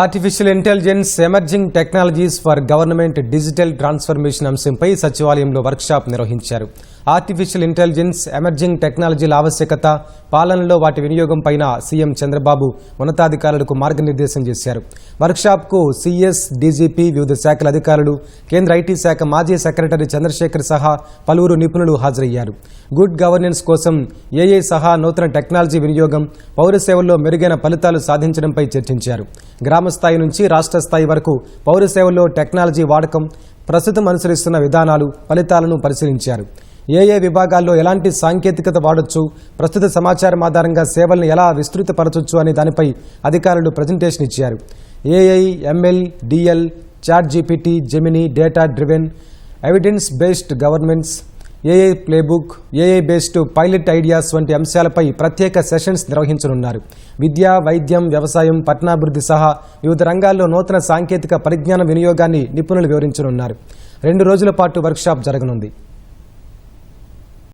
Artificial intelligence emerging technologies for government digital transformation అంశంపై సచివాలయంలో workshop నిర్వహించారు. ఆర్టిఫిషియల్ ఇంటెలిజెన్స్ ఎమర్జింగ్ టెక్నాలజీల ఆవశ్యకత పాలనలో వాటి వినియోగం పైన సీఎం చంద్రబాబు ఉన్నతాధికారులకు మార్గనిర్దేశం చేశారు. వర్క్షాప్కు సీఎస్ డీజీపీ వివిధ శాఖల అధికారులు కేంద్ర ఐటీ శాఖ మాజీ సెక్రటరీ చంద్రశేఖర్ సహా పలువురు నిపుణులు హాజరయ్యారు. గుడ్ గవర్నెన్స్ కోసం ఏఐ సహా నూతన టెక్నాలజీ వినియోగం పౌర సేవల్లో మెరుగైన ఫలితాలు సాధించడంపై చర్చించారు. గ్రామ స్థాయి నుంచి రాష్ట్ర స్థాయి వరకు పౌర సేవల్లో టెక్నాలజీ వాడకం ప్రస్తుతం అనుసరిస్తున్న విధానాలు ఫలితాలను పరిశీలించారు. ఏ ఏ విభాగాల్లో ఎలాంటి సాంకేతికత వాడొచ్చు ప్రస్తుత సమాచారం ఆధారంగా సేవలను ఎలా విస్తృతపరచొచ్చు అనే దానిపై అధికారులు ప్రజెంటేషన్ ఇచ్చారు. AI ML DL ChatGPT Gemini data driven evidence based governments AI playbook AI based pilot ideas వంటి అంశాలపై ప్రత్యేక సెషన్స్ నిర్వహించనున్నారు. విద్య వైద్యం వ్యవసాయం పట్టణాభివృద్ధి సహా వివిధ రంగాల్లో నూతన సాంకేతిక పరిజ్ఞాన వినియోగాన్ని నిపుణులు వివరించనున్నారు. రెండు రోజుల పాటు వర్క్షాప్ జరగనుంది.